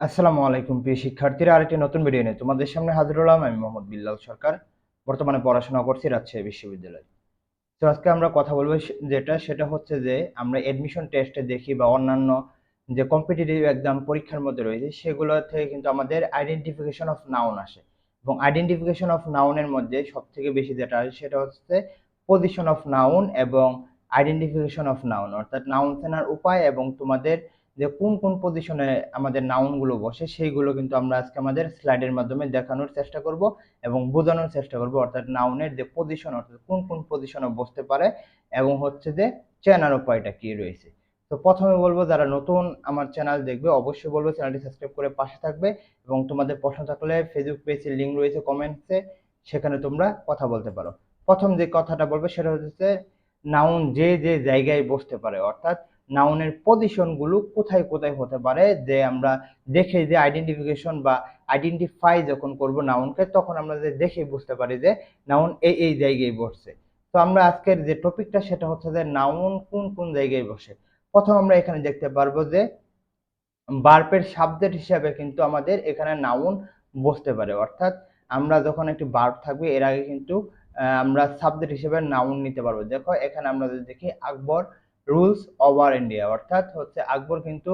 আসসালামু আলাইকুম, প্রিয় শিক্ষার্থীরা। আরেকটি নতুন ভিডিও নিয়ে তোমাদের সামনে হাজির হলাম। আমি মোহাম্মদ বিল্লাল সরকার। বর্তমানে পড়াশোনা করছি রাজশাহী বিশ্ববিদ্যালয়ে। তো আজকে আমরা কথা বলব যেটা, সেটা হচ্ছে যে, আমরা এডমিশন টেস্টে দেখি বা অন্যান্য যে কম্পিটিটিভ এক্সাম পরীক্ষার মধ্যে রয়েছে, সেগুলো থেকে কিন্তু আমাদের আইডেন্টিফিকেশন অফ নাউন আসে। এবং আইডেন্টিফিকেশন অফ নাউনের মধ্যে সব থেকে বেশি যেটা আসে, সেটা হচ্ছে পজিশন অফ নাউন এবং আইডেন্টিফিকেশন অফ নাউন অর্থাৎ নাউন চেনার উপায় এবং তোমাদের যে কোন কোন পজিশনে আমাদের নাউনগুলো বসে সেইগুলো কিন্তু আমরা আজকে আমাদের স্লাইডের মাধ্যমে দেখানোর চেষ্টা করব এবং বোঝানোর চেষ্টা করব। অর্থাৎ নাউনের যে পজিশন অর্থাৎ কোন কোন পজিশনে বসতে পারে এবং হচ্ছে যে চেনার উপায়টা কি রয়েছে। তো প্রথমে বলব, যারা নতুন আমার চ্যানেল দেখবে, অবশ্যই বলব চ্যানেলটি সাবস্ক্রাইব করে পাশে থাকবে এবং তোমাদের প্রশ্ন থাকলে ফেসবুক পেজের লিঙ্ক রয়েছে কমেন্টসে সেখানে তোমরা কথা বলতে পারো। প্রথম যে কথাটা বলবে, সেটা হচ্ছে নাউন যে যে জায়গায় বসতে পারে, অর্থাৎ নাউনের পজিশনগুলো কোথায় কোথায় হতে পারে? যে আমরা দেখে যে আইডেন্টিফিকেশন বা আইডেন্টিফাই যখন করব নাউনকে তখন আমরা যে দেখে বুঝতে পারি যে নাউন এই এই জায়গায় বসছে। তো আমরা আজকের যে টপিকটা সেটা হচ্ছে যে নাউন কোন কোন জায়গায় বসে? প্রথম আমরা এখানে দেখতে পারব যে বার্পের সাবজেক্ট হিসাবে কিন্তু আমাদের এখানে নাউন বসতে পারে। অর্থাৎ আমরা যখন একটি বার্ব থাকবে, এর আগে কিন্তু আমরা সাবজেক্ট হিসেবে নাউন নিতে পারব। দেখো, এখানে আমরা যদি দেখি, আকবর রুলস ওভার ইন্ডিয়া অর্থাৎ হচ্ছে আকবর কিন্তু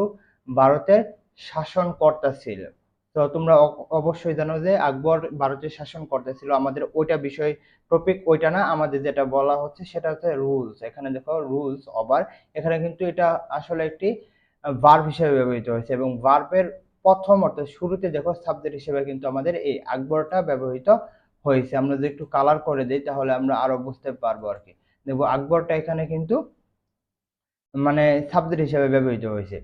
ভারতের শাসনকর্তা ছিল। তো তোমরা অবশ্যই জানো যে আকবর ভারতের শাসন শাসনকর্তা ছিল। আমাদের ওইটা বিষয় টপিক ওইটা না, আমাদের যেটা বলা হচ্ছে সেটা হচ্ছে রুলস এখানে দেখো রুলস ওভার এখানে কিন্তু এটা আসলে একটি ভার্ব হিসেবে ব্যবহৃত হয়েছে এবং ভার্বের প্রথম অর্থাৎ শুরুতে দেখো সাবজেক্ট হিসেবে কিন্তু আমাদের এই আকবরটা ব্যবহৃত হয়েছে। আমরা যদি একটু কালার করে দিই তাহলে আমরা আরও বুঝতে পারব আর কি দেখব আকবরটা এখানে কিন্তু মানে সাবজেক্ট হিসেবে ব্যবহৃত হয়েছে।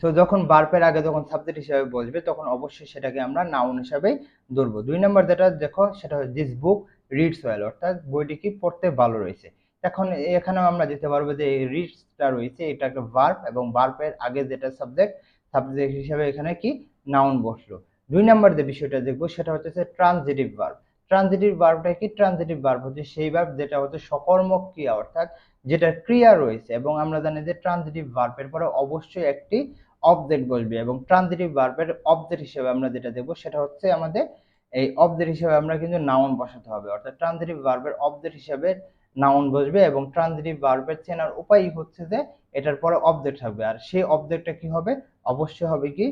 তো যখন বার্পের আগে যখন সাবজেক্ট হিসেবে বসবে, তখন অবশ্যই সেটাকে আমরা নাউন হিসাবেই ধরবো। দুই নম্বর যেটা, দেখো, সেটা হচ্ছে দিস বুক রিডস ওয়েল অর্থাৎ বইটি কি পড়তে ভালো রয়েছে। এখন এখানেও আমরা দিতে পারব যে এই রিডসটা রয়েছে, এটা একটা ভার্ব এবং ভার্বের আগে যেটা সাবজেক্ট সাবজেক্ট হিসাবে এখানে কি নাউন বসল। দুই নম্বর যে বিষয়টা দেখব, সেটা হচ্ছে ট্রানজিটিভ ভার্ব ট্রানজিটিভ ভার্বটা কি? ট্রানজিটিভ ভার্ব হচ্ছে সেই ভার্ব যেটা হচ্ছে সকর্মক ক্রিয়া অর্থাৎ যেটা ক্রিয়া রয়েছে এবং আমরা জানি যে ট্রানজিটিভ ভার্বের পরে অবশ্যই একটি অবজেক্ট বসবে এবং ট্রানজিটিভ ভার্বের অবজেক্ট হিসেবে আমরা যেটা দেখব সেটা হচ্ছে আমাদের এই অবজেক্ট হিসেবে আমরা কিন্তু নাউন বসাতে হবে। অর্থাৎ ট্রানজিটিভ ভার্বের অবজেক্ট হিসেবে নাউন বসবে এবং ট্রানজিটিভ ভার্বের চেনার উপায় হচ্ছে যে এটার পরে অবজেক্ট থাকবে। আর সেই অবজেক্টটা কি হবে? অবশ্যই হবে কি?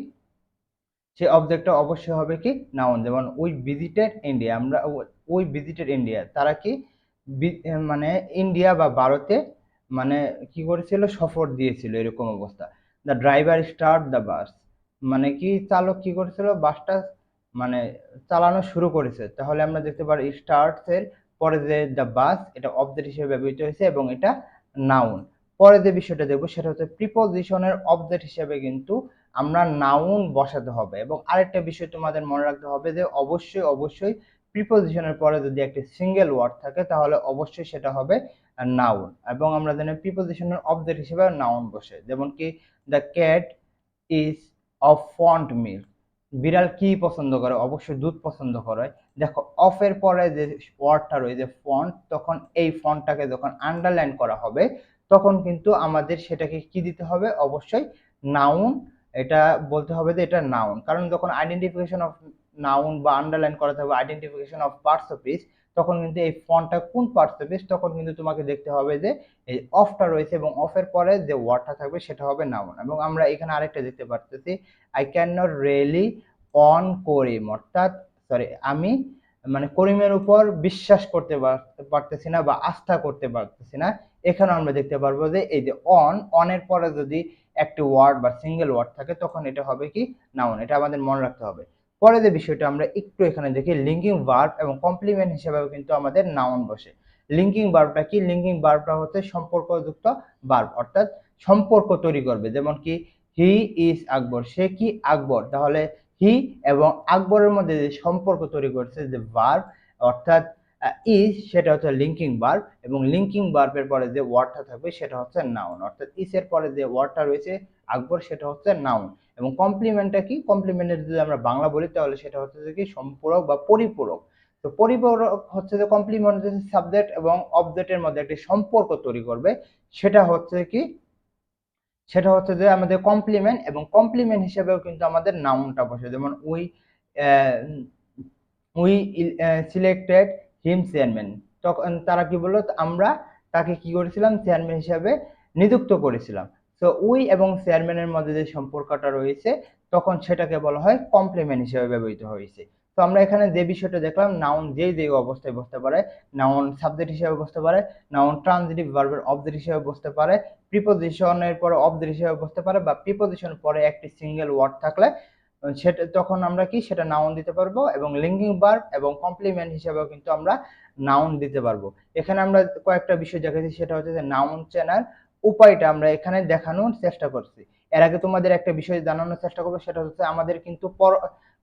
সেই অবজেক্টটা অবশ্যই হবে কি? নাউন যেমন উই ভিজিটেড ইন্ডিয়া আমরা উই ভিজিটেড ইন্ডিয়া তারা কি মানে ইন্ডিয়া বা ভারতে মানে কি করেছিল? সফর দিয়েছিল এরকম অবস্থা। The driver start the bus মানে কি চালক কি করেছিল? বাসটা মানে চালানো শুরু করেছে। তাহলে আমরা দেখতে পারি স্টার্টস এর পরে যে দ্য বাস এটা অবজেক্ট হিসেবে ব্যবহৃত হয়েছে এবং এটা নাউন পরে যে বিষয়টা দেখব সেটা হচ্ছে প্রিপোজিশনের অবজেক্ট হিসেবে কিন্তু আমরা নাউন বসাতে হবে এবং আরেকটা বিষয় তোমাদের মনে রাখতে হবে যে অবশ্যই অবশ্যই প্রিপোজিশনের পরে যদি একটি সিঙ্গেল ওয়ার্ড থাকে, তাহলে অবশ্যই সেটা হবে নাউন এবং আমরা জানি প্রিপোজিশনের অবজেক্ট হিসেবে নাউন বসে। যেমন কি the cat is of fond milk বিড়াল কি পছন্দ করে? অবশ্যই দুধ পছন্দ করে। দেখো অফ এর পরে যে ওয়ার্ডটা রয়েছে ফন্ট তখন এই ফন্টটাকে যখন আন্ডারলাইন করা হবে, তখন কিন্তু আমাদের সেটাকে কি দিতে হবে? অবশ্যই নাউন এটা বলতে হবে যে এটা নাউন কারণ যখন আইডেন্টিফিকেশন অফ নাউন বা আন্ডারলাইন করাতে হবে identification of parts of speech তখন কিন্তু এই ফন্টটা কোন পার্টস অফ স্পিচ তখন কিন্তু তোমাকে দেখতে হবে যে এই অফটা রয়েছে এবং অফের পরে যে ওয়ার্ডটা থাকবে সেটা হবে নাউন এবং আমরা এখানে আরেকটা দেখতে পারতেছি I can not really on Karim অর্থাৎ সরি আমি মানে করিমের উপর বিশ্বাস করতে পার- পারতেছি না বা আস্থা করতে পারতেছি না, এখানে আমরা দেখতে পারব যে এই যে অন অনের পরে যদি একটি ওয়ার্ড বা সিঙ্গেল ওয়ার্ড থাকে, তখন এটা হবে কি? নাউন এটা আমাদের মনে রাখতে হবে। পরে যে বিষয়টা আমরা একটু এখানে দেখি লিঙ্কিং ভার্ব এবং কমপ্লিমেন্ট হিসেবেও কিন্তু আমাদের নাউন বসে। লিঙ্কিং ভার্বটা কি? লিঙ্কিং ভার্বটা হচ্ছে সম্পর্কযুক্ত ভার্ব অর্থাৎ সম্পর্ক তৈরি করবে। যেমন কি হি ইজ আকবর, সে কি আকবর? তাহলে হি এবং আকবরের মধ্যে যে সম্পর্ক তৈরি করছে, যে ভার্ব অর্থাৎ ইজ সেটা হচ্ছে লিঙ্কিং ভার্ব এবং লিঙ্কিং ভার্বের পরে যে ওয়ার্ডটা থাকবে সেটা হচ্ছে নাউন অর্থাৎ ইস এর পরে যে ওয়ার্ডটা রয়েছে, আকবর সেটা হচ্ছে নাউন এবং কমপ্লিমেন্টটা কি? কমপ্লিমেন্টের যদি আমরা বাংলা বলি, তাহলে সেটা হচ্ছে কি? সম্পূরক বা পরিপূরক। তো পরিপূরক হচ্ছে যে কমপ্লিমেন্ট সাবজেক্ট এবং অবজেক্টের মধ্যে একটি সম্পর্ক তৈরি করবে। সেটা হচ্ছে কি? সেটা হচ্ছে যে আমাদের কমপ্লিমেন্ট এবং কমপ্লিমেন্ট হিসেবেও কিন্তু আমাদের নাউনটা বসে। যেমন we we selected him chairman তখন তারা কি বলল? আমরা তাকে কি করেছিলাম? চেয়ারম্যান হিসাবে নিযুক্ত করেছিলাম। তো উই এবং চেয়ারম্যানের মধ্যে যে সম্পর্কটা রয়েছে, তখন সেটাকে বলা হয় কমপ্লিমেন্ট হিসেবে ব্যবহৃত হয়েছে। তো আমরা এখানে যে বিষয়টা দেখলাম নাউন যেই যে অবস্থায় বসতে পারে নাউন সাবজেক্ট হিসেবে বসতে পারে নাউন ট্রানজিটিভ ভার্বের অবজেক্ট হিসেবে বসতে পারে প্রিপোজিশনের পরে অবজেক্ট হিসেবে বসতে পারে বা প্রিপোজিশনের পরে একটি সিঙ্গেল ওয়ার্ড থাকলে সেটা তখন আমরা কি? সেটা নাউন দিতে পারব এবং লিঙ্গিং বার্ব এবং কমপ্লিমেন্ট হিসাবেও কিন্তু আমরা নাউন দিতে পারব। এখানে আমরা কয়েকটা বিষয় দেখেছি, সেটা হচ্ছে যে নাউন চেনার উপায়টা আমরা এখানে দেখানোর চেষ্টা করছি। এর আগে তোমাদের একটা বিষয় জানানোর চেষ্টা করব, সেটা হচ্ছে আমাদের কিন্তু পর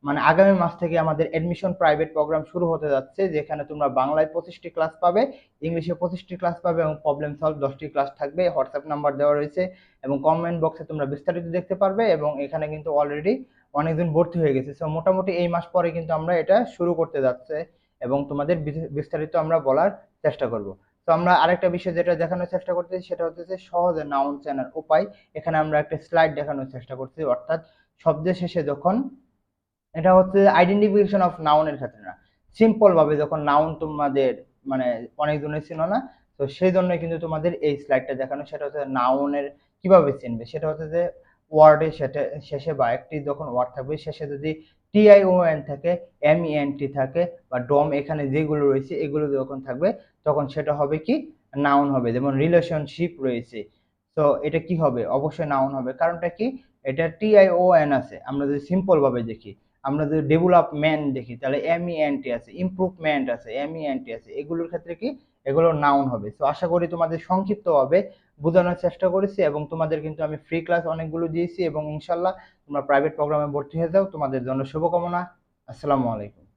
মানে আগামী মাস থেকে আমাদের এডমিশন প্রাইভেট প্রোগ্রাম শুরু হতে যাচ্ছে, যেখানে তোমরা বাংলায় পঁচিশটি ক্লাস পাবে, ইংলিশে পঁচিশটি ক্লাস পাবে এবং প্রবলেম সলভ দশটি ক্লাস থাকবে। হোয়াটসঅ্যাপ নাম্বার দেওয়া রয়েছে এবং কমেন্ট বক্সে তোমরা বিস্তারিত দেখতে পারবে এবং এখানে কিন্তু অলরেডি অনেকজন ভর্তি হয়ে গেছে। সো মোটামুটি এই মাস পরে কিন্তু আমরা এটা শুরু করতে যাচ্ছে এবং তোমাদের বিস্তারিত আমরা বলার চেষ্টা করব। তো আমরা আরেকটা বিষয় যেটা দেখানোর চেষ্টা করতেছি, সেটা হচ্ছে সহজে নাউন চেনার উপায়। এখানে আমরা একটা স্লাইড দেখানোর চেষ্টা করছি, অর্থাৎ শব্দের শেষে যখন, এটা হচ্ছে আইডেন্টিফিকেশন অফ নাউনের ক্ষেত্রে না। সিম্পল ভাবে যখন নাউন তোমাদের মানে অনেকজনের ছিল না, তো সেই জন্য কিন্তু তোমাদের এই স্লাইডটা দেখানো, সেটা হচ্ছে নাউনের কীভাবে চিনবে? সেটা হচ্ছে যে ওয়ার্ডের সেটা, শেষে বা একটি যখন ওয়ার্ড থাকবে, শেষে যদি টিআইওএন থাকে এম এন টি থাকে বা ডম এখানে যেগুলো রয়েছে এগুলো যখন থাকবে তখন সেটা হবে কি? নাউন হবে, যেমন রিলেশনশিপ রয়েছে। তো এটা কি হবে? অবশ্যই নাউন হবে। কারণটা কি? এটা টিআইওএন আছে। আমরা যদি সিম্পল ভাবে দেখি, আমরা যদি ডেভেলপমেন্ট দেখি, তাহলে এম এন টি আছে ইমপ্রুভমেন্ট আছে এম এন টি আছে। এগুলোর ক্ষেত্রে কি? এগুলো নাউন হবে। তো আশা করি তোমাদের সংক্ষিপ্তভাবে বোঝানোর চেষ্টা করেছি এবং তোমাদের কিন্তু আমি ফ্রি ক্লাস অনেকগুলো দিয়েছি এবং ইনশাল্লাহ তোমরা প্রাইভেট প্রোগ্রামে ভর্তি হয়ে যাও। তোমাদের জন্য শুভকামনা। আসসালামু আলাইকুম।